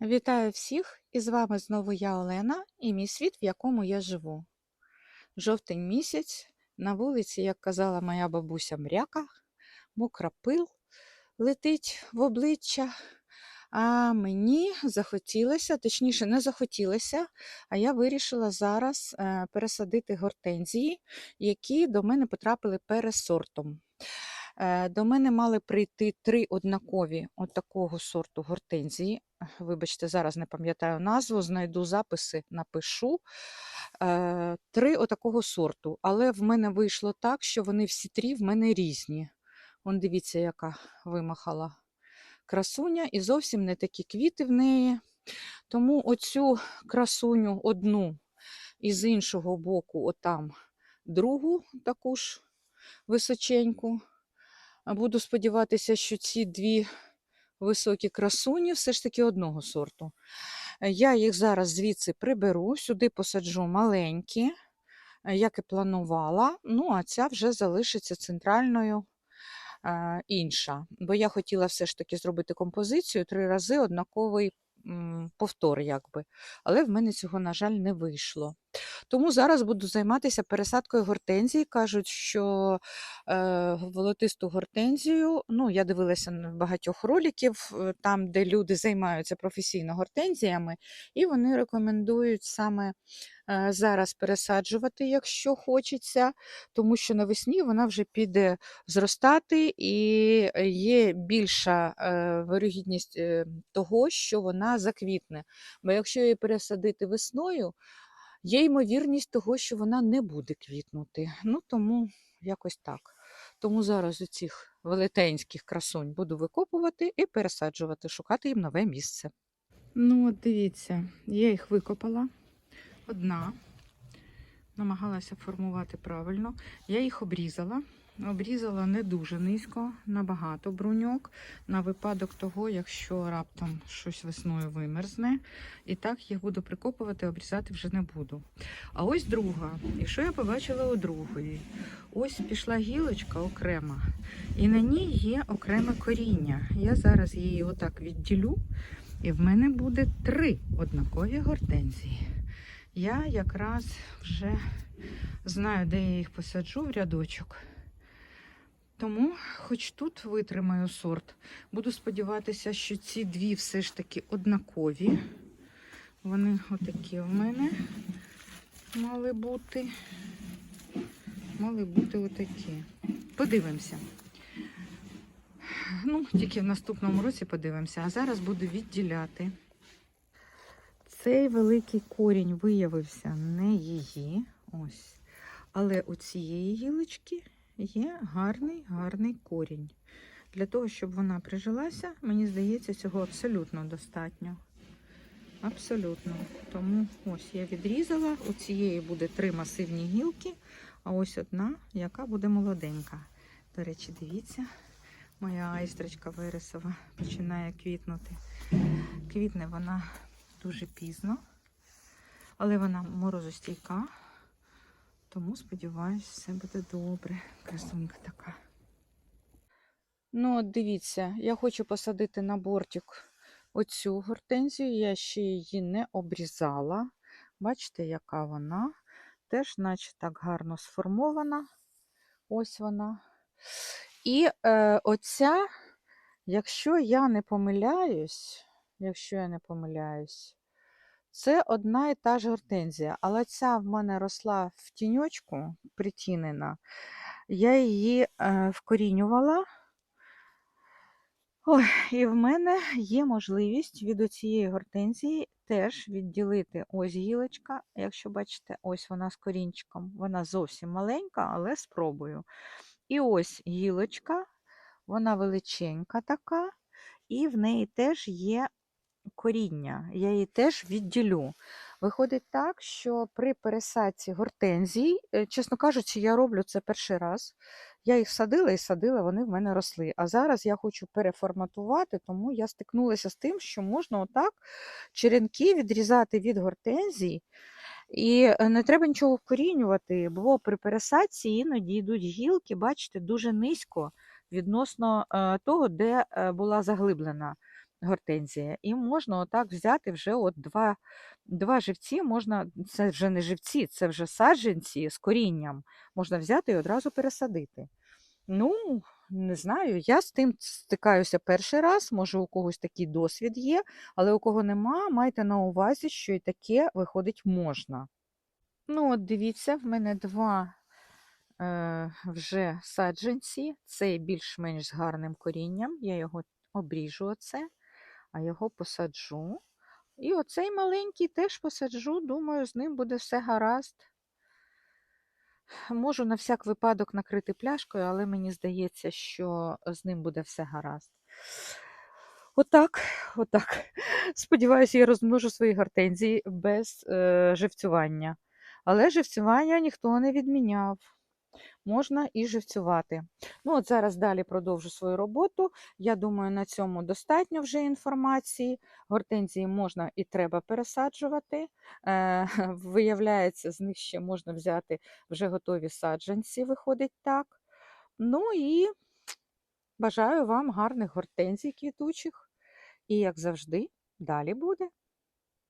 Вітаю всіх! І з вами знову я Олена і мій світ, в якому я живу. Жовтень місяць, на вулиці, як казала моя бабуся, мряка, мокра пил летить в обличчя. А мені захотілося, точніше, не захотілося, а я вирішила зараз е, пересадити гортензії, які до мене потрапили пересортом. Е, До мене мали прийти три однакові от такого сорту гортензії. Вибачте, зараз не пам'ятаю назву, знайду записи, напишу. Е, Три отакого сорту. Але в мене вийшло так, що вони всі три в мене різні. Вон дивіться, яка вимахала красуня, і зовсім не такі квіти в неї. Тому оцю красуню одну і з іншого боку, отам другу таку ж височеньку. Буду сподіватися, що ці дві високі красуні все ж таки одного сорту. Е, Я їх зараз звідси приберу, сюди посаджу маленькі, е, як і планувала. Ну, а ця вже залишиться центральною е, інша. Бо я хотіла все ж таки зробити композицію три рази однаковий повтор, якби. Але в мене цього, на жаль, не вийшло. Тому зараз буду займатися пересадкою гортензії. Кажуть, що е, волотисту гортензію, ну, я дивилася на багатьох роликів, е, там, де люди займаються професійно гортензіями, і вони рекомендують саме зараз пересаджувати, якщо хочеться, тому що навесні вона вже піде зростати, і є більша е, вирогідність е, того, що вона заквітне. Бо якщо її пересадити весною, Є ймовірність того, що вона не буде квітнути. Ну, тому якось так. Тому зараз у цих велетенських красунь буду викопувати і пересаджувати, шукати їм нове місце. Ну, от дивіться, я їх викопала. Одна. Намагалася формувати правильно. Я їх обрізала. Обрізала не дуже низько, набагато бруньок, на випадок того, якщо раптом щось весною вимерзне. І так їх буду прикопувати, обрізати вже не буду. А ось друга. І що я побачила у другої? Ось пішла гілочка окрема, і на ній є окреме коріння. Я зараз її отак відділю, і в мене буде три однакові гортензії. Я якраз вже знаю, де я їх посаджу в рядочок. Тому, хоч тут витримаю сорт, буду сподіватися, що ці дві все ж таки однакові. Вони отакі в мене мали бути. Мали бути отакі. Подивимося. Ну, тільки в наступному році подивимося, а зараз буду відділяти. Цей великий корінь виявився не її. Ось. Але у цієї гілочки є гарний, гарний корінь. Для того, щоб вона прижилася, мені здається, цього абсолютно достатньо. Абсолютно. Тому ось я відрізала. У цієї буде три масивні гілки, а ось одна, яка буде молоденька. До речі, дивіться, моя айстрочка вересова починає квітнути. Квітне вона дуже пізно, але вона морозостійка. Тому, сподіваюся, все буде добре. Красунька така. Ну, от дивіться, я хочу посадити на бортик оцю гортензію. Я ще її не обрізала. Бачите, яка вона. Теж, наче так гарно сформована. Ось вона. І е, оця, якщо я не помиляюсь, якщо я не помиляюсь, це одна і та ж гортензія, але ця в мене росла в тіньочку, притінена. Я її е, вкорінювала. Ой, і в мене є можливість від цієї гортензії теж відділити ось гілочка. Якщо бачите, ось вона з корінчиком. Вона зовсім маленька, але спробую. І ось гілочка, вона величенька така, і в неї теж є коріння. Я її теж відділю. Виходить так, що при пересадці гортензій, е, чесно кажучи, я роблю це перший раз. Я їх садила і садила, вони в мене росли. А зараз я хочу переформатувати, тому я стикнулася з тим, що можна отак черенки відрізати від гортензій. І е, не треба нічого вкорінювати, бо при пересадці іноді йдуть гілки, бачите, дуже низько відносно е, того, де була заглиблена гортензія. І можна отак взяти вже от два, два живці, можна, це вже не живці, це вже саджанці з корінням. Можна взяти і одразу пересадити. Ну, не знаю, я з тим стикаюся перший раз, може у когось такий досвід є, але у кого нема, майте на увазі, що і таке виходить можна. Ну, от дивіться, в мене два е, вже саджанці. Цей більш-менш з гарним корінням. Я його обріжу оце, а його посаджу. І оцей маленький теж посаджу. Думаю, з ним буде все гаразд. Можу на всяк випадок накрити пляшкою, але мені здається, що з ним буде все гаразд. Отак, отак. Сподіваюся, я розмножу свої гортензії без е, живцювання. Але живцювання ніхто не відміняв. Можна і живцювати. Ну, от зараз далі продовжу свою роботу. Я думаю, на цьому достатньо вже інформації. Гортензії можна і треба пересаджувати. Е, виявляється, з них ще можна взяти вже готові саджанці, виходить так. Ну і бажаю вам гарних гортензій квітучих. І, як завжди, далі буде.